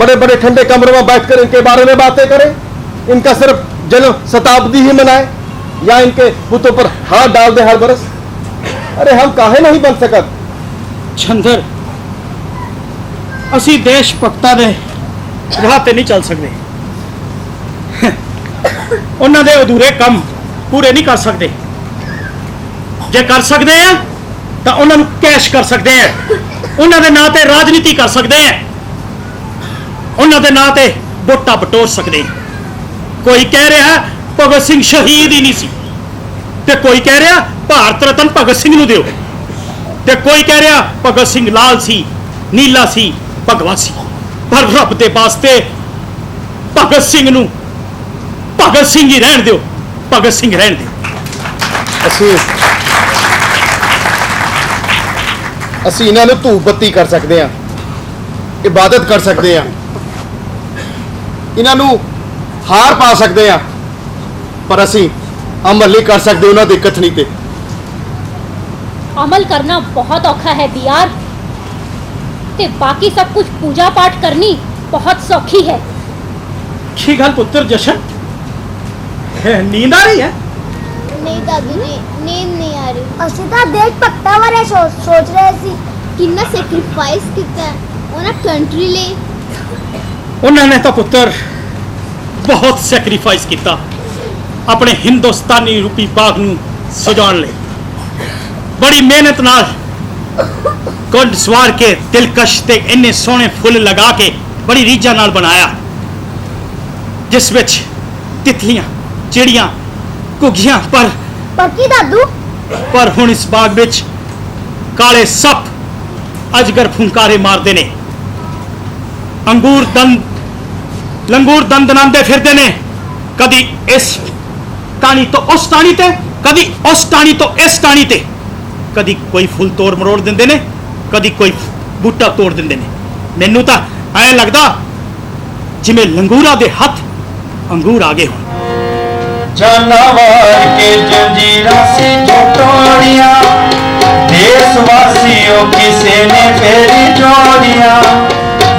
बड़े बड़े ठंडे कमरों में बैठकर इनके बारे में बातें करें इनका सिर्फ जन्म शताब्दी ही मनाए या इनके बुतों पर हाथ डाल दे हर बरस अरे हम काहे नहीं बन सकत ਛੰਦਰ ਅਸੀਂ ਦੇਸ਼ ਭਗਤਾਂ ਦੇ ਰਾਹ ਤੇ ਨਹੀਂ ਚੱਲ ਸਕਦੇ ਉਹਨਾਂ ਦੇ ਅਧੂਰੇ ਕੰਮ ਪੂਰੇ ਨਹੀਂ ਕਰ ਸਕਦੇ ਜੇ ਕਰ ਸਕਦੇ ਆ ਤਾਂ ਉਹਨਾਂ ਨੂੰ ਕੈਸ਼ ਕਰ ਸਕਦੇ ਆ ਉਹਨਾਂ ਦੇ ਨਾਂ ਤੇ ਰਾਜਨੀਤੀ ਕਰ ਸਕਦੇ ਆ ਉਹਨਾਂ ਦੇ ਨਾਂ ਤੇ ਵੋਟਾਂ ਬਟੋਰ ਸਕਦੇ। ਕੋਈ ਕਹਿ ਰਿਹਾ ਭਗਤ ਸਿੰਘ ਸ਼ਹੀਦ ਹੀ ਨਹੀਂ ਸੀ। ਤੇ ਕੋਈ ਕਹਿ ਰਿਹਾ ਭਾਰਤ ਰਤਨ ਭਗਤ ਸਿੰਘ ਨੂੰ ਦਿਓ। ਤੇ ਕੋਈ ਕਹਿ ਰਿਹਾ ਭਗਤ ਸਿੰਘ ਲਾਲ ਸੀ, ਨੀਲਾ ਸੀ ਭਗਵਤ ਸੀ। ਪਰ ਰੱਬ ਦੇ ਵਾਸਤੇ ਭਗਤ ਸਿੰਘ ਨੂੰ ਭਗਤ ਸਿੰਘ ਹੀ ਰਹਿਣ ਦਿਓ। ਭਗਤ ਸਿੰਘ ਰਹਿਣ ਦਿਓ। ਅਸੀਂ ਅਸੀਂ ਇਹਨਾਂ ਨੂੰ ਧੂਪ ਬੱਤੀ ਕਰ ਸਕਦੇ ਹਾਂ। ਇਬਾਦਤ ਕਰ ਸਕਦੇ ਹਾਂ। ਇਹਨਾਂ ਨੂੰ ਹਾਰ ਪਾ ਸਕਦੇ ਹਾਂ। ਪਰ ਅਸੀਂ ਅਮਲ ਨਹੀਂ ਕਰ ਸਕਦੇ ਉਹਨਾਂ ਦੀ ਕਥਨੀ ਤੇ। ਅਮਲ ਕਰਨਾ ਬਹੁਤ ਔਖਾ ਹੈ ਦਿਆਰ। ਤੇ ਬਾਕੀ ਸਭ ਕੁਝ ਪੂਜਾ ਪਾਠ ਕਰਨੀ ਬਹੁਤ ਸੌਖੀ ਹੈ। ਕੀ ਗੱਲ ਪੁੱਤਰ ਜਸ਼ਨ? ਹੈ, ਨੀਂਦ ਆ ਰਹੀ ਹੈ? ਨਹੀਂ ਦਾਦੂ ਜੀ ਨੀਂਦ ਨਹੀਂ ਆ ਰਹੀ। ਅਸੀਂ ਤਾਂ ਦੇਸ਼ ਭਗਤਾਂ ਬਾਰੇ ਸੋਚ ਸੋਚ ਰਹੇ ਸੀ। ਕਿੰਨਾ ਸੈਕਰੀਫਾਈਸ ਕੀਤਾ ਉਹਨਾਂ ਕੰਟਰੀ ਲਈ। ਉਹਨਾਂ ਨੇ ਤਾਂ ਪੁੱਤਰ ਬਹੁਤ ਸੈਕਰੀਫਾਈਸ ਕੀਤਾ। ਆਪਣੇ ਹਿੰਦੁਸਤਾਨੀ ਰੂਪੀ ਬਾਗ ਨੂੰ ਸਜਾਉਣ ਲਈ। ਬੜੀ ਮਿਹਨਤ ਨਾਲ ਕੁੰਡ ਸਵਾਰ ਕੇ ਦਿਲਕਸ਼ ਤੇ ਇੰਨੇ ਸੋਹਣੇ ਫੁੱਲ ਲਗਾ ਕੇ ਬੜੀ ਰੀਝਾਂ ਨਾਲ ਬਣਾਇਆ। ਜਿਸ ਵਿੱਚ ਤਿਤਲੀਆਂ ਚਿੜੀਆਂ ਘੁੱਗੀਆਂ ਪਰ ਪਰ ਕੀ ਦਾਦੂ? ਪਰ ਹੁਣ ਇਸ ਬਾਗ ਵਿੱਚ ਕਾਲੇ ਸੱਪ ਅਜਗਰ ਫੁੰਕਾਰੇ ਮਾਰਦੇ ਨੇ। ਅੰਗੂਰ ਦੰਦ ਲੰਗੂਰ ਦੰਦ ਦਨਾਂਦੇ ਫਿਰਦੇ ਨੇ। ਕਦੀ ਇਸ ਟਾਣੀ ਤੋਂ ਉਸ ਟਾਣੀ ਤੇ, ਕਦੀ ਉਸ ਟਾਣੀ ਤੋਂ ਇਸ ਟਾਣੀ ਤੇ। ਕਦੀ ਕੋਈ ਫੁੱਲ ਤੋੜ ਮਰੋੜ ਦਿੰਦੇ ਨੇ, ਕਦੀ ਕੋਈ ਬੂਟਾ ਤੋੜ ਦਿੰਦੇ ਨੇ। ਮੈਨੂੰ ਤਾਂ ਐ ਲੱਗਦਾ ਜਿਵੇਂ ਲੰਗੂਰਾ ਦੇ ਹੱਥ ਅੰਗੂਰ ਆ ਗਏ ਹੋਣ। ਜਾਨਵਰ ਕੇ ਜੰਜੀਰਾਂ ਸੇ ਟੋੜੀਆਂ ਦੇਸ਼ ਵਾਸੀਓ ਕਿਸੇ ਨੇ ਫੇਰੀ ਜੋੜੀਆਂ।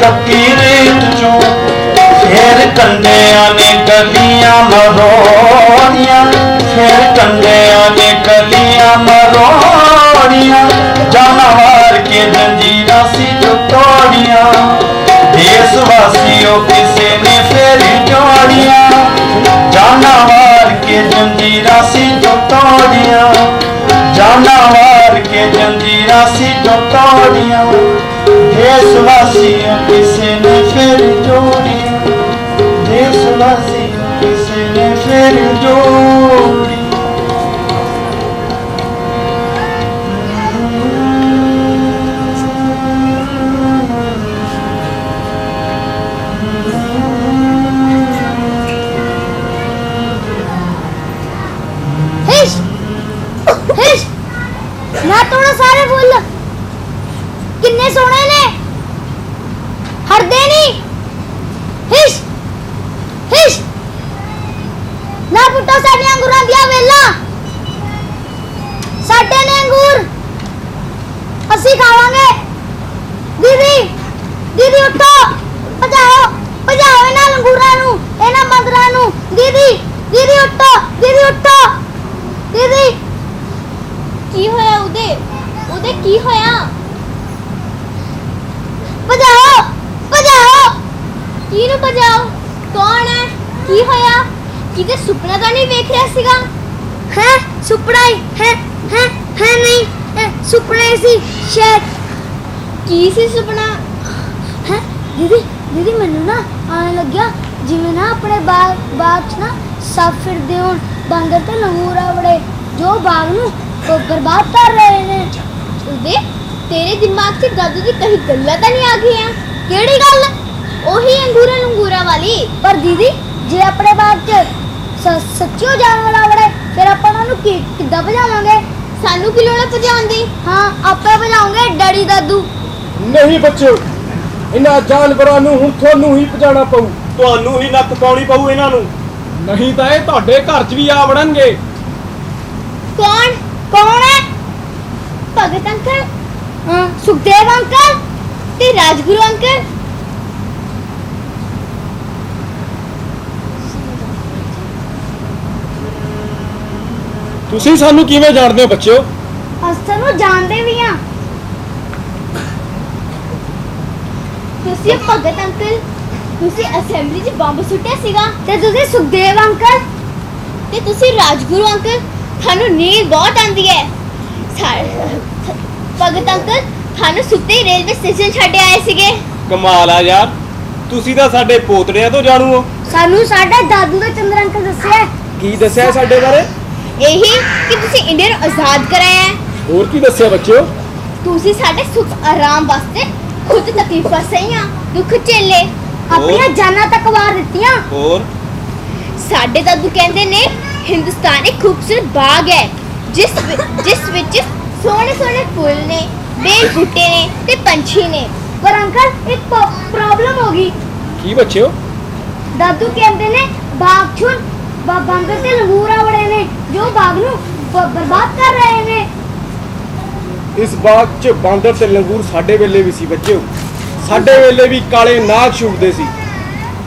ਕੱਕੀ ਰੇਤ ਚੋਂ ਫੇਰ ਕੰਡਿਆਂ ਨੇ ਗਲੀਆਂ ਮਰੋੜੀਆਂ, ਫੇਰ ਕੰਡਿਆਂ ਨੇ ਗਲੀਆਂ ਮਰੋੜੀਆਂ, ਜਾਨਵਰ ਕੇ ਜੰਜੀਰਾਂ ਸੀ ਜੋ ਤੋੜੀਆਂ ਦੇਸ਼ਵਾਸੀਓ ਕਿਸੇ ਨੇ ਫੇਰ ਜੋੜੀਆਂ, ਜਾਨਵਰ ਕੇ ਜੰਜੀਰਾਂ ਸੀ ਜੋ ਤੋੜੀਆਂ ਜਾਨਵਰ ਕੇ ਜੰਜੀਰਾਂ ਸੀ ਜੋ ਤੋੜੀਆਂ ਦੇਸ਼ਵਾਸੀਓ ਕਿਸੇ ਨੇ ਫੇਰ ਦੇਸ਼ ਵਾਸੀਆਂ ਕਿਸੇ ਨੇ ਫੇਰ ਜੋੜੀਆਂ ਦੀਦੀ ਦੀਦੀ ਉੱਠੋ ਦੀਦੀ ਉੱਠੋ। ਦੀਦੀ। ਕੀ ਹੋਇਆ ਉਹਦੇ? ਉਹਦੇ ਕੀ ਹੋਇਆ? ਭਜਾਓ ਭਜਾਓ। ਕਿਹਨੂੰ ਭਜਾਓ? ਕੌਣ ਹੈ? ਕੀ ਹੋਇਆ? ਕਿਤੇ ਸੁਪਨਾ ਤਾਂ ਨਹੀਂ ਵੇਖ ਰਿਹਾ ਸੀਗਾ? ਹੈ ਸੁਪਨਾ ਹੀ ਹੈ ਹੈ ਹੈ ਨਹੀਂ। ਹੈ, ਸੁਪਨਾ ਹੀ ਸੀ ਸ਼ਾਇਦ। ਕੀ ਸੀ ਸੁਪਨਾ? ਹੈ ਦੀਦੀ ਦੀਦੀ ਮੈਨੂੰ ਨਾ ਆਣ ਲੱਗਿਆ ਜਿਵੇਂ ਨਾ ਆਪਣੇ ਬਾਗ 'ਚ ਨਾ ਸੱਪ ਫਿਰਦੇ ਹੋਣ। ਬਾਂਦਰ ਤੇ ਲੰਗੂਰਾ ਬੜੇ। ਜੋ ਬਾਗ ਨੂੰ ਉਹ ਬਰਬਾਦ ਕਰ ਰਹੇ ਨੇ। ਉਸਦੇ ਤੇਰੇ ਦਿਮਾਗ 'ਚ ਦਾਦੂ ਦੀ ਕਹੀ ਗੱਲਾਂ ਤਾਂ ਨਹੀਂ ਆ ਗਈਆਂ। ਕਿਹੜੀ ਗੱਲ? ਉਹੀ ਅੰਗੂਰਾ ਲੰਗੂਰਾ ਵਾਲੀ। ਪਰ ਦੀਦੀ ਜੇ ਆਪਣੇ ਬਾਗ 'ਚ ਸ- ਸੱਚਿਓ ਜਾਨਵਰ ਆਵੜੇ ਫਿਰ ਆਪਾਂ ਉਹਨਾਂ ਨੂੰ ਕਿ ਕਿੱਦਾਂ ਭਜਾਵਾਂਗੇ? ਸਾਨੂੰ ਕੀ ਲੋੜ ਹੈ ਭਜਾਉਣ ਦੀ? ਹਾਂ ਆਪੇ ਭਜਾਉਂਗੇ ਡੈਡੀ ਦਾਦੂ। ਨਹੀਂ ਬੱਚਿਓ ਇਹਨਾਂ ਜਾਨਵਰਾਂ ਨੂੰ ਹੁਣ ਤੁਹਾਨੂੰ ਹੀ ਪਜਾਣਾ ਪਊ। ਤੁਹਾਨੂੰ ਹੀ ਨੱਕ ਪਾਉਣੀ ਪਊ ਇਹਨਾਂ ਨੂੰ। ਨਹੀਂ ਤਾਂ ਇਹ ਤੁਹਾਡੇ ਘਰ 'ਚ ਵੀ ਆ ਵੜਨਗੇ। ਕੌਣ? ਕੌਣ ਹੈ? ਭਗਤ ਅੰਕਲ? ਹਾਂ ਸੁਖਦੇਵ ਅੰਕਲ ਤੇ ਰਾਜਗੁਰੂ ਅੰਕਲ? ਤੁਸੀਂ ਸਾਨੂੰ ਕਿਵੇਂ ਜਾਣਦੇ ਹੋ ਬੱਚਿਓ? ਅਸਲ ਨੂੰ ਜਾਣਦੇ ਵੀ ਆ ਤੁਸੀਂ ਭਗਤ ਅੰਕਲ ਤੁਸੀਂ ਅਸੈਂਬਲੀ 'ਚ ਬੰਬ ਸੁੱਟਿਆ ਸੀਗਾ ਤੇ ਤੁਸੀਂ ਸੁਖਦੇਵ ਅੰਕਲ ਤੇ ਤੁਸੀਂ ਰਾਜਗੁਰੂ ਅੰਕਲ ਤੁਹਾਨੂੰ ਨੀਂਦ ਬਹੁਤ ਆਉਂਦੀ ਹੈ। ਸਾ- ਭਗਤ ਅੰਕਲ ਤੁਹਾਨੂੰ ਸੁੱਤੇ ਹੀ ਰੇਲਵੇ ਸਟੇਸ਼ਨ ਛੱਡ ਆਏ ਸੀਗੇ। ਕਮਾਲ ਆ ਯਾਰ ਤੁਸੀਂ ਤਾਂ ਸਾਡੇ ਪੋਤੜਿਆਂ ਤੋਂ ਜਾਣੂ ਹੋ। ਸਾਨੂੰ ਸਾਡੇ ਦਾਦੂ ਦਾ ਚੰਦਰ ਅੰਕਲ ਦੱਸਿਆ। ਕੀ ਦੱਸਿਆ ਸਾਡੇ ਬਾਰੇ? ਇਹੀ ਕਿ ਤੁਸੀਂ ਇੰਡੀਆ ਨੂੰ ਆਜ਼ਾਦ ਕਰਾਇਆ ਹੈ। ਹੋਰ ਕੀ ਦੱਸਿਆ ਬੱਚਿਓ? ਤੁਸੀਂ ਸਾਡੇ ਸੁਖ ਆਰਾਮ ਵਾਸਤੇ ਖੁਦ ਤਕਲੀਫਾਂ ਸਹੀਆਂ ਦੁੱਖ ਝੇਲੇ। ਆਪਣੀਆਂ ਜਾਨਾਂ ਤੱਕ ਵਾਰ ਦਿੱਤੀਆਂ। ਹੋਰ? ਸਾਡੇ ਦਾਦੂ ਕਹਿੰਦੇ ਨੇ ਹਿੰਦੁਸਤਾਨ ਇੱਕ ਖੂਬਸੂਰਤ ਬਾਗ ਹੈ ਜਿਸ ਵਿ- ਜਿਸ ਵਿੱਚ ਸੋਹਣੇ ਸੋਹਣੇ ਫੁੱਲ ਨੇ ਬੇਲ ਬੂਟੇ ਨੇ ਤੇ ਪੰਛੀ ਨੇ। ਪਰ ਅੰਕਲ ਇੱਕ ਪ੍ਰੋਬਲਮ ਹੋ ਗਈ। ਕੀ ਬੱਚਿਓ? ਦਾਦੂ ਕਹਿੰਦੇ ਨੇ ਬਾਗ ਛੁਨ ਬਾਂਗਰ ਤੇ ਲੰਗੂਰਾ ਬੜੇ ਨੇ ਜੋ ਬਾਗ ਨੂੰ ਬ- ਬਰਬਾਦ ਕਰ ਰਹੇ ਨੇ। ਇਸ ਬਾਗ 'ਚ ਬਾਂਦਰ ਤੇ ਲੰਗੂਰ ਸਾਡੇ ਵੇਲੇ ਵੀ ਸੀ ਬੱਚਿਓ। ਸਾਡੇ ਵੇਲੇ ਵੀ ਕਾਲੇ ਨਾਗ ਛੁਪਦੇ ਸੀ।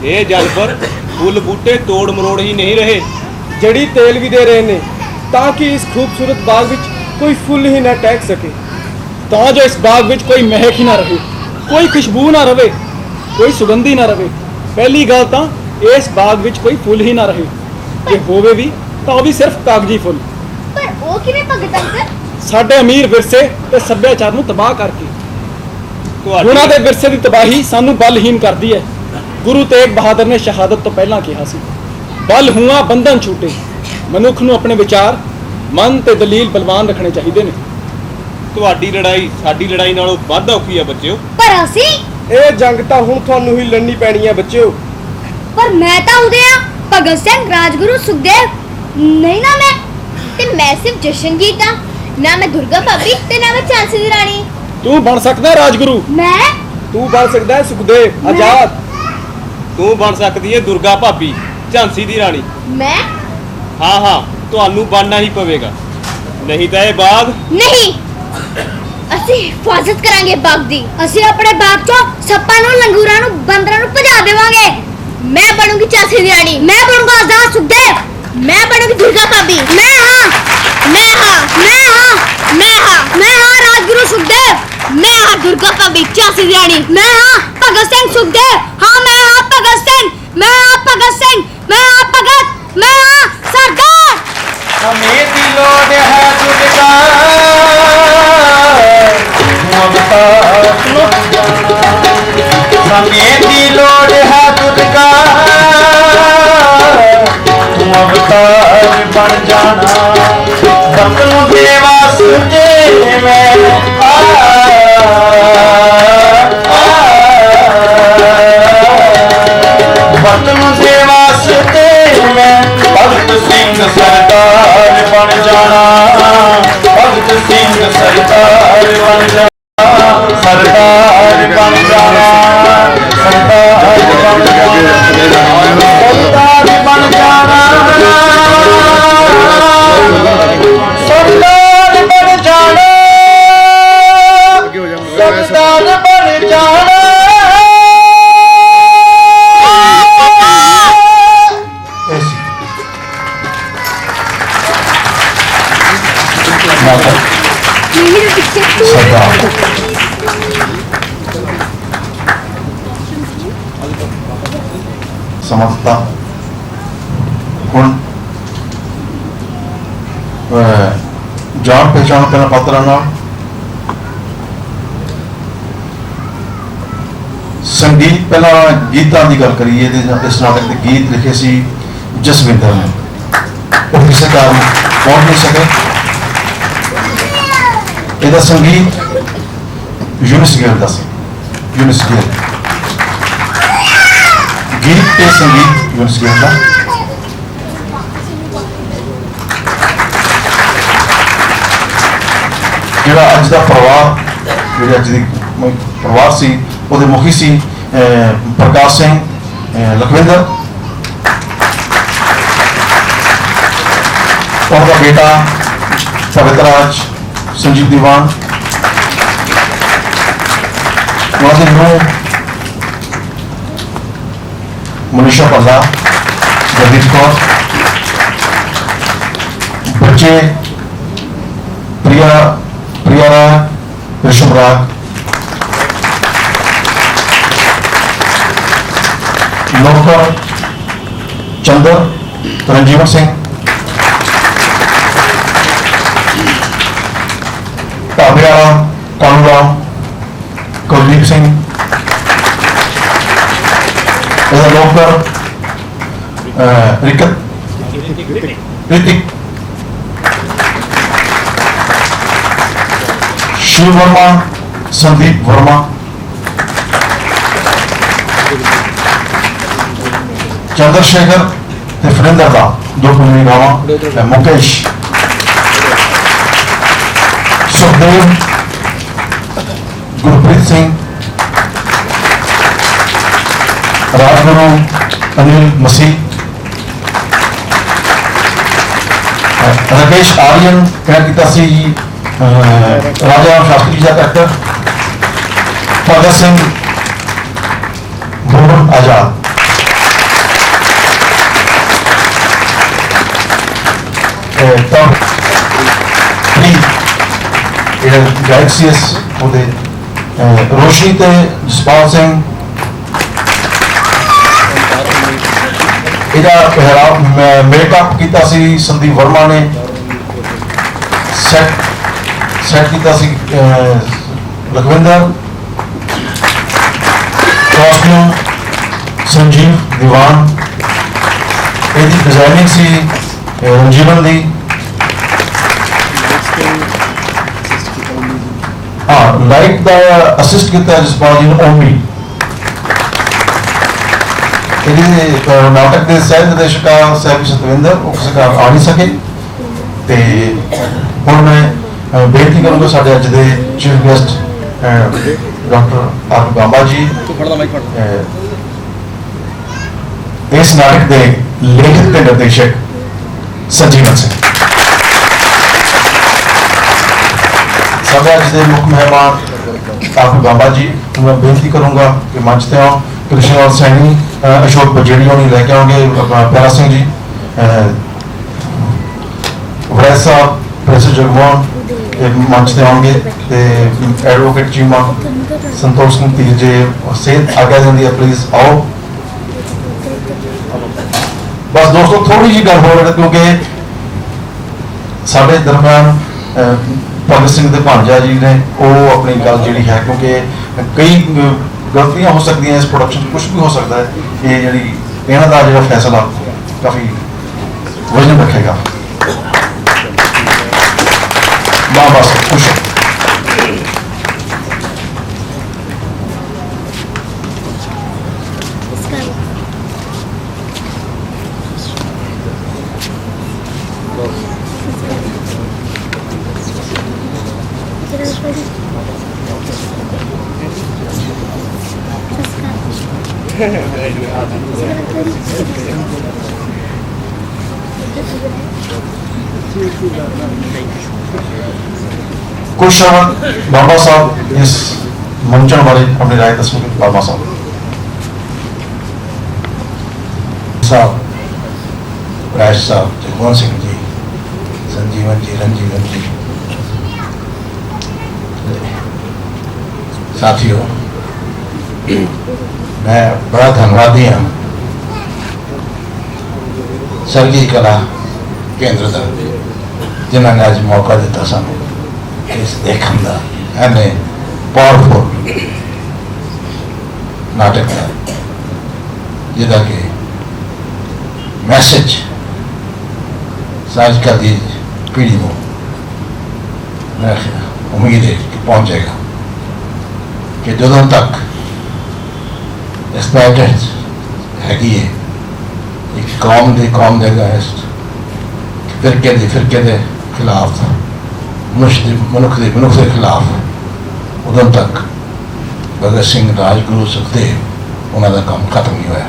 ਇਹ ਜਲਪਰ ਫੁੱਲ ਬੂਟੇ ਤੋੜ ਮਰੋੜ ਹੀ ਨਹੀਂ ਰਹੇ। ਜੜੀ ਤੇਲ ਵੀ ਦੇ ਰਹੇ ਨੇ ਤਾਂ ਕਿ ਇਸ ਖੂਬਸੂਰਤ ਬਾਗ ਵਿੱਚ ਕੋਈ ਫੁੱਲ ਹੀ ਨਾ ਟਹਿਕ ਸਕੇ। ਤਾਂ ਜੋ ਇਸ ਬਾਗ ਵਿੱਚ ਕੋਈ ਮਹਿਕ ਹੀ ਨਾ ਰਹੇ ਕੋਈ ਖੁਸ਼ਬੂ ਨਾ ਰਵੇ ਕੋਈ ਸੁਗੰਧੀ ਨਾ ਰਵੇ। ਪਹਿਲੀ ਗੱਲ ਤਾਂ ਇਸ ਬਾਗ ਵਿੱਚ ਕੋਈ ਫੁੱਲ ਹੀ ਨਾ ਰਹੇ। ਜੇ ਹੋਵੇ ਵੀ ਤਾਂ ਉਹ ਵੀ ਸਿਰਫ ਕਾਗਜ਼ੀ ਫੁੱਲ। ਪਰ ਉਹ ਕਿਵੇਂ ਭਗਤ ਅੰਕਲ? ਸਾਡੇ ਅਮੀਰ ਵਿਰਸੇ ਤੇ ਸੱਭਿਆਚਾਰ ਨੂੰ ਤਬਾਹ ਕਰਕੇ ਉਹਨਾਂ ਦੇ ਵਿਰਸੇ ਦੀ ਤਬਾਹੀ ਸਾਨੂੰ ਬਲਹੀਨ ਕਰਦੀ ਹੈ। ਗੁਰੂ ਤੇਗ ਬਹਾਦਰ ਨੇ ਸ਼ਹਾਦਤ ਤੋਂ ਪਹਿਲਾਂ ਕਿਹਾ ਸੀ ਬਲ ਹੁਆ ਬੰਧਨ ਛੂਟੇ। ਮਨੁੱਖ ਨੂੰ ਆਪਣੇ ਵਿਚਾਰ ਮਨ ਤੇ ਦਲੀਲ ਬਲਵਾਨ ਰੱਖਣੇ ਚਾਹੀਦੇ ਨੇ। ਤੁਹਾਡੀ ਲੜਾਈ ਸਾਡੀ ਲੜਾਈ ਨਾਲੋਂ ਵੱਧ ਔਖੀ ਆ ਬੱਚਿਓ। ਪਰ ਅਸੀਂ? ਇਹ ਜੰਗ ਤਾਂ ਹੁਣ ਤੁਹਾਨੂੰ ਹੀ ਲੜਨੀ ਪੈਣੀ ਹੈ ਬੱਚਿਓ। ਪਰ ਮੈਂ ਤਾਂ ਉਹਦੇ ਆ ਭਗਤ ਸਿੰਘ ਰਾਜਗੁਰੂ ਸੁਖਦੇਵ। ਨਹੀਂ ਨਾ ਮੈਂ ਤੇ ਮੈਂ ਸਿਰਫ ਜਸ਼ਨਜੀਤ ਆ। ਨਾ ਮੈਂ ਦੁਰਗਾ ਭਾਬੀ ਤੇ ਨਾ ਮੈਂ ਝਾਂਸੀ ਦੀ ਰਾਣੀ। ਤੂੰ ਬਣ ਸਕਦਾ ਹੈ ਰਾਜਗੁਰੂ। ਮੈਂ? ਤੂੰ ਬਣ ਸਕਦਾ ਹੈ ਸੁਖਦੇਵ ਆਜ਼ਾਦ। ਤੂੰ ਬਣ ਸਕਦੀ ਏ ਦੁਰਗਾ ਭਾਬੀ ਝਾਂਸੀ ਦੀ ਰਾਣੀ। ਮੈਂ? ਹਾਂ ਹਾਂ ਤੁਹਾਨੂੰ ਬਣਨਾ ਹੀ ਪਵੇਗਾ। ਨਹੀਂ ਤਾਂ ਇਹ ਬਾਗ? ਨਹੀਂ। ਅਸੀਂ ਹਿਫਾਜ਼ਤ ਕਰਾਂਗੇ ਬਾਗ ਦੀ। ਅਸੀਂ ਆਪਣੇ ਬਾਗ ਚੋਂ ਸੱਪਾਂ ਨੂੰ ਲੰਗੂਰਾਂ ਨੂੰ ਬੰਦਰਾਂ ਨੂੰ ਭਜਾ ਦੇਵਾਂਗੇ। ਮੈਂ ਬਣੂੰਗੀ ਝਾਂਸੀ ਦੀ ਰਾਣੀ। ਮੈਂ ਬਣੂੰਗਾ ਆਜ਼ਾਦ ਸੁਖਦੇਵ ਮੈਂ ਬਣੂੰਗੀ ਦੁਰਗਾ ਭਾਬੀ ਮੈਂ ਹਾਂ ਮੈਂ ਹਾਂ ਮੈਂ ਹਾਂ ਮੈਂ ਹਾਂ ਮੈਂ ਹਾਂ ਰਾਜਗੁਰੂ ਸੁਖਦੇਵ ਮੈਂ ਹਾਂ ਦੁਰਗਾ ਭਾਬੀ ਝਾਂਸੀ ਦੀ ਰਾਣੀ ਮੈਂ ਹਾਂ ਭਗਤ ਸਿੰਘ ਸੁਖਦੇਵ ਹਾਂ ਮੈਂ ਹਾਂ ਭਗਤ ਸਿੰਘ ਮੈਂ ਹਾਂ ਭਗਤ ਸਿੰਘ ਮੈਂ ਹਾਂ ਭਗਤ ਮੈਂ ਹਾਂ ਸਰਦਾਰ ਹਮੇ ਦੀ ਲੋੜ ਹੈ ਤੁਝਕਾ ਮਮਤਾ ਹਮੇ ਦੀ ਲੋੜ ਹੈ ਤੁਝਕਾ ਤੂੰ ਅਵਤਾਰ ਬਣ ਜਾਣਾ ਦੇ ਵਾਸਤੇ ਮੈਂ ਭਗਤ ਸਿੰਘ ਸਰਦਾਰ ਬਣ ਜਾਣਾ। ਭਗਤ ਸਿੰਘ ਸਰਦਾਰ ਬਣ ਜਾਣਾ। ਸਰਦਾਰ ਜਾਣ ਪਛਾਣ ਸੰਗੀਤ ਪਹਿਲਾਂ ਗੀਤਾਂ ਦੀ ਗੱਲ ਕਰੀਏ ਤੇ ਇਸ ਨਾਟਕ ਦੇ ਗੀਤ ਲਿਖੇ ਸੀ ਜਸਵਿੰਦਰ ਨੇ। ਉਹ ਕਿਸੇ ਕਾਰਨ ਪਹੁੰਚ ਨਹੀਂ ਸਕੇ। ਇਹਦਾ ਸੰਗੀਤ ਯੂਨਿਸ ਗਿੱਲ ਦਾ ਸੀ। ਯੂਨਿਸ ਗਿੱਲ। ਗੀਤ ਤੇ ਸੰਗੀਤ ਯੂਨਿਸ ਗਿੱਲ ਦਾ। ਜਿਹੜਾ ਅੱਜ ਦਾ ਪਰਿਵਾਰ, ਜਿਹੜੇ ਅੱਜ ਦੀ ਪਰਿਵਾਰ ਸੀ, ਉਹਦੇ ਮੁਖੀ ਸੀ ਪ੍ਰਕਾਸ਼ ਸਿੰਘ ਲਖਵਿੰਦਰ। ਉਹਦਾ ਬੇਟਾ ਪਵਿੱਤਰਾਜ ਸੰਜੀਵ ਦੀਵਾਨ। ਉਹਨਾਂ ਦੇ ਨੂੰ ਮਨੀਸ਼ਾ ਪੱਲਾ ਜਗਦੀਪ ਕੌਰ। ਬੱਚੇ ਪ੍ਰਿਆ ਪ੍ਰਿਆ ਰਾਜ ਰਿਸ਼ਭ ਰਾਜ ਨੌਕਰ ਚੰਦਰ ਰਣਜੀਵਨ ਸਿੰਘ ਢਾਬੇ ਵਾਲਾ ਕਾਲੂ ਰਾਮ ਕੁਲਦੀਪ ਸਿੰਘ ਸ਼ਿਵ ਵਰਮਾ ਸੰਦੀਪ ਵਰਮਾ ਚੰਦਰ ਸ਼ੇਖਰ ਤੇ ਫਰਿੰਦਰ ਦਾ, ਦੋ ਭੂਮਿਕਾਵਾਂ ਤੇ ਮੁਕੇਸ਼। ਸੁਖਦੇਵ ਗੁਰਪ੍ਰੀਤ ਸਿੰਘ। ਰਾਜਗੁਰੂ, ਅਨਿਲ ਮਸੀਹ। ਰਕੇਸ਼ ਆਰੀਅਨ ਕਿਹਾ ਕੀਤਾ ਸੀ ਜੀ? ਰਾਜਾ ਸ਼ਾਸਤਰੀ ਜੀ ਦਾ ਕਰੈਕਟਰ ਭਗਤ ਸਿੰਘ ਭੁਵਨ ਆਜ਼ਾਦ ਇਹ ਤਾਂ ਇਹ ਗੈਲਕਸੀਅਸ ਉਹਦੇ ਅਹ ਰੋਸ਼ਨੀ ਤੇ ਜਸਪਾਲ ਸਿੰਘ ਇਹਦਾ ਪਹਿਰਾਵਾ ਮੇਕਅਪ ਕੀਤਾ ਸੀ ਸੰਦੀਪ ਵਰਮਾ ਨੇ ਸੈਟ ਸੈਟ ਕੀਤਾ ਸੀ ਲਖਵਿੰਦਰ ਕਾਸਟਿਊਮ ਸੰਜੀਵ ਦੀਵਾਨ ਇਹਦੀ ਡਿਜ਼ਾਈਨਿੰਗ ਸੀ ਰਣਜੀਵਨ ਦੀ ਹਾਂ ਲਾਈਟ ਦਾ ਅਸਿਸਟ ਕੀਤਾ ਜਸਪਾਲ ਜੀ ਨੇ ਓਮੀ ਇਹਦੇ ਨਾਟਕ ਦੇ ਸਹਿ ਨਿਰਦੇਸ਼ਕਾ ਸਾਹਿਬ ਸਤਵਿੰਦਰ ਉਹ ਕਿਸੇ ਕਾਰਨ ਆ ਨਹੀਂ ਸਕੇ ਤੇ ਹੁਣ ਮੈਂ ਬੇਨਤੀ ਕਰੂੰਗਾ ਸਾਡੇ ਅੱਜ ਦੇ chief guest doctor R Gamba ji ਇਸ ਨਾਟਕ ਦੇ ਲੇਖਕ ਤੇ ਨਿਰਦੇਸ਼ਕ ਸੰਜੀਵਨ ਸਿੰਘ। ਸਾਡੇ ਅੱਜ ਦੇ ਮੁੱਖ ਮਹਿਮਾਨ ਆਪ ਗਾਂਬਾ ਜੀ ਮੈਂ ਬੇਨਤੀ ਕਰੂੰਗਾ ਕਿ ਮੰਚ ਤੇ ਆਓ ਕ੍ਰਿਸ਼ਨ ਸੈਣੀ ਅਹ, ਅਸ਼ੋਕ ਬਜੇੜੀ ਹੋਣੀ ਲੈ ਕੇ ਆਉਂਗੇ ਪਿਆਰਾ ਸਿੰਘ ਜੀ ਸਾਹਿਬ ਪ੍ਰੋਫੈਸਰ ਜਗਮੋਹਨ ਮੰਚ ਤੇ ਆਉਣਗੇ ਤੇ ਐਡਵੋਕੇਟ ਚੀਮਾ ਸੰਤੋਸ਼ ਸਿੰਘ ਧੀਰ ਜੇ ਸਿਹਤ ਆਗਿਆ ਦਿੰਦੀ ਹੈ ਪਲੀਜ਼ ਆਓ। ਬਸ ਦੋਸਤੋ ਥੋੜੀ ਜਿਹੀ ਗੱਲ ਹੋ ਰਹੀ ਕਿਉਂਕਿ ਸਾਡੇ ਦਰਮਿਆਨ ਭਗਤ ਸਿੰਘ ਦੇ ਭਾਂਜਾ ਜੀ ਨੇ ਉਹ ਆਪਣੀ ਗੱਲ ਜਿਹੜੀ ਹੈ, ਕਿਉਂਕਿ ਕਈ ਗਲਤੀਆਂ ਹੋ ਸਕਦੀਆਂ ਇਸ ਪ੍ਰੋਡਕਸ਼ਨ ਕੁਝ ਵੀ ਹੋ ਸਕਦਾ ਹੈ, ਇਹ ਜਿਹੜੀ ਇਹਨਾਂ ਦਾ ਜਿਹੜਾ ਫੈਸਲਾ ਕਾਫੀ ਵਜਨ ਰੱਖੇਗਾ। ਮਾਂ ਬਸ ਖੁਸ਼ ਹੋ। ਕੁਝ ਸ਼ਬਦ ਬਾਬਾ ਸਾਹਿਬ ਇਸ ਮੰਚਣ ਬਾਰੇ ਆਪਣੀ ਰਾਏ ਦੱਸੋਗੇ ਬਾਬਾ ਸਾਹਿਬ। ਸਾਹਿਬ, ਰਾਜ ਸਾਹਿਬ ਜਗਮੋਹਨ ਸਿੰਘ ਜੀ, ਸੰਜੀਵਨ ਜੀ, ਰਣਜੀਵਨ ਜੀ। ਸਾਥੀਓ, ਮੈਂ ਬੜਾ ਧੰਨਵਾਦੀ ਹਾਂ। ਸਰਗੀ ਕਲਾ ਕੇਂਦਰ ਦਾ, ਜਿਨ੍ਹਾਂ ਨੇ ਅੱਜ ਮੌਕਾ ਦਿੱਤਾ ਸਾਨੂੰ। ਇਸ ਦੇਖਣ ਦਾ ਐਨੇ ਪਾਵਰਫੁਲ ਨਾਟਕ ਹੈ। ਜਿਹਦਾ ਕਿ ਮੈਸੇਜ ਸਾਜ ਕਾ ਦੀ ਪੀੜ੍ਹੀ ਨੂੰ। ਮੈਂ ਉਮੀਦ ਹੈ ਕਿ ਪਹੁੰਚੇਗਾ ਕਿ ਜਦੋਂ ਤੱਕ ਇਸ ਪੈਟਰਨ ਹੈਗੀ ਹੈ, ਇੱਕ ਕੌਮ ਦੀ ਕੌਮ ਦੇ ਅਗੇਂਸਟ ਫਿਰਕੇ ਦੇ ਫਿਰਕੇ ਦੇ ਖਿਲਾਫ ਮਨੁੱਖ ਦੇ ਮਨੁੱਖ ਦੇ ਮਨੁੱਖ ਦੇ ਖਿਲਾਫ ਉਦੋਂ ਤੱਕ ਭਗਤ ਸਿੰਘ ਰਾਜਗੁਰੂ ਸੁਖਦੇਵ ਉਹਨਾਂ ਦਾ ਕੰਮ ਖਤਮ ਨਹੀਂ ਹੋਇਆ।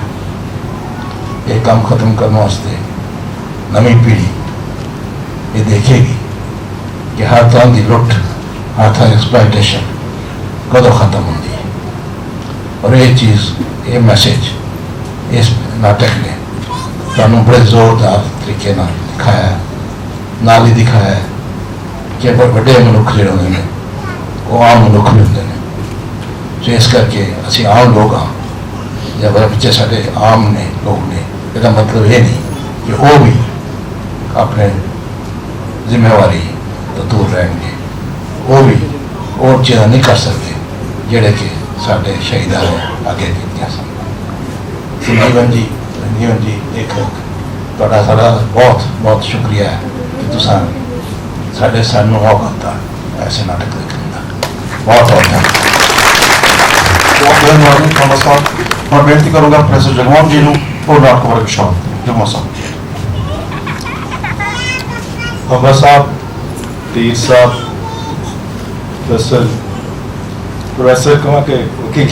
ਇਹ ਕੰਮ ਖਤਮ ਕਰਨ ਵਾਸਤੇ ਨਵੀਂ ਪੀੜ੍ਹੀ ਇਹ ਦੇਖੇਗੀ ਕਿ ਹਰ ਤਰ੍ਹਾਂ ਦੀ ਲੁੱਟ, ਹਰ ਤਰ੍ਹਾਂ ਦੀ ਐਕਸਪਲੋਇਟੇਸ਼ਨ ਕਦੋਂ ਖਤਮ ਹੁੰਦੀ ਹੈ। ਔਰ ਇਹ ਚੀਜ਼, ਇਹ ਮੈਸੇਜ ਇਸ ਨਾਟਕ ਨੇ ਤੁਹਾਨੂੰ ਬੜੇ ਜ਼ੋਰਦਾਰ ਤਰੀਕੇ ਨਾਲ ਦਿਖਾਇਆ, ਨਾਲ ਹੀ ਦਿਖਾਇਆ। ਹੈ ਕਿ ਬਹੁਤ ਵੱਡੇ ਮਨੁੱਖ ਜਿਹੜੇ ਹੁੰਦੇ ਨੇ ਉਹ ਆਮ ਮਨੁੱਖ ਵੀ ਹੁੰਦੇ ਨੇ ਸੋ ਇਸ ਕਰਕੇ ਅਸੀਂ ਆਮ ਲੋਕ ਹਾਂ ਜਾਂ ਮੇਰੇ ਬੱਚੇ ਸਾਡੇ ਆਮ ਨੇ ਲੋਕ ਨੇ ਇਹਦਾ ਮਤਲਬ ਇਹ ਨਹੀਂ ਕਿ ਉਹ ਵੀ ਆਪਣੇ ਜ਼ਿੰਮੇਵਾਰੀ ਤੋਂ ਦੂਰ ਰਹਿਣਗੇ ਉਹ ਵੀ ਉਹ ਚੀਜ਼ਾਂ ਨਹੀਂ ਕਰ ਸਕਦੇ ਜਿਹੜੇ ਕਿ ਸਾਡੇ ਸ਼ਹੀਦਾਂ ਨੇ ਅੱਗੇ ਕੀਤੀਆਂ ਸਨ ਸੋ ਜੀਵਨ ਜੀ ਜੀਵਨ ਜੀ ਇੱਕ ਤੁਹਾਡਾ ਸਾਡਾ ਬਹੁਤ ਬਹੁਤ ਸ਼ੁਕਰੀਆ ਹੈ ਕਿ ਤੁਸੀਂ ਸਾਡੇ ਸਾਨੂੰ ਮੌਕਾ ਦਿੱਤਾ ਐਸੇ ਨਾਟਕ ਦੇਖਣ ਦਾ ਬਹੁਤ ਬਹੁਤ ਧੰਨਵਾਦ ਬਹੁਤ ਮਾਰਨ ਥੋਮਸ ਸਾਹਿਬ ਮੈਂ ਬੇਨਤੀ ਕਰੂੰਗਾ ਪ੍ਰੋਫੈਸਰ ਜਗਮੋਹਨ ਜੀ ਨੂੰ ਉਹ ਨਾਟਕ ਵਰਗ ਸ਼ਾਮ ਜਗਮੋਹਨ ਸਾਹਿਬ ਅੰਬਾ ਸਾਹਿਬ ਤੀਰ ਸਾਹਿਬ ਪ੍ਰੋਫੈਸਰ ਪ੍ਰੋਫੈਸਰ ਕਹਾਂ ਕਿ ਕੀ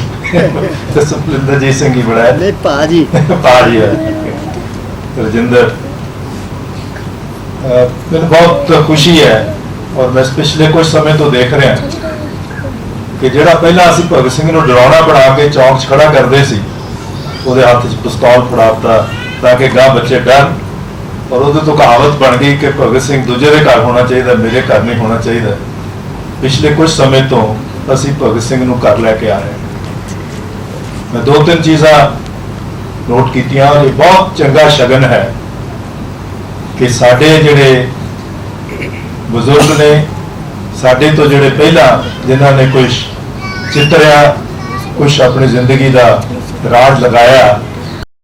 ਦਸਪਲਿੰਦਰ ਜੀ ਸਿੰਘ ਹੀ ਬੜਾ ਨਹੀਂ ਭਾਜੀ ਪਾਜੀ ਹੈ ਰਜਿੰਦਰ ਮੈਨੂੰ ਬਹੁਤ ਖੁਸ਼ੀ ਹੈ ਔਰ ਮੈਂ ਪਿਛਲੇ ਕੁਝ ਸਮੇਂ ਤੋਂ ਦੇਖ ਰਿਹਾ ਕਿ ਜਿਹੜਾ ਪਹਿਲਾਂ ਅਸੀਂ ਭਗਤ ਸਿੰਘ ਨੂੰ ਡਰਾਉਣਾ ਬਣਾ ਕੇ ਚੌਂਕ 'ਚ ਖੜਾ ਕਰਦੇ ਸੀ, ਉਹਦੇ ਹੱਥ 'ਚ ਪਿਸਤੌਲ ਫੜਾਤਾ ਤਾਂ ਕਿ ਗਾਂ ਬੱਚੇ ਡਰਨ ਔਰ ਉਹਦੇ ਤੋਂ ਕਹਾਵਤ ਬਣ ਗਈ ਕਿ ਭਗਤ ਸਿੰਘ ਦੂਜੇ ਦੇ ਘਰ ਹੋਣਾ ਚਾਹੀਦਾ, ਮੇਰੇ ਘਰ ਨਹੀਂ ਹੋਣਾ ਚਾਹੀਦਾ। ਪਿਛਲੇ ਕੁਝ ਸਮੇਂ ਤੋਂ ਅਸੀਂ ਭਗਤ ਸਿੰਘ ਨੂੰ ਘਰ ਲੈ ਕੇ ਆ ਰਹੇ ਮੈਂ ਦੋ ਤਿੰਨ ਚੀਜ਼ਾਂ ਨੋਟ ਕੀਤੀਆਂ ਔਰ ਇਹ ਬਹੁਤ ਚੰਗਾ ਸ਼ਗਨ ਹੈ। ਕਿ ਸਾਡੇ ਜਿਹੜੇ ਬਜ਼ੁਰਗ ਨੇ, ਸਾਡੇ ਤੋਂ ਜਿਹੜੇ ਪਹਿਲਾਂ ਜਿਨ੍ਹਾਂ ਨੇ ਕੁਝ ਚਿੱਤਰਿਆ ਕੁਝ ਆਪਣੀ ਜ਼ਿੰਦਗੀ ਦਾ ਰਾਜ ਲਗਾਇਆ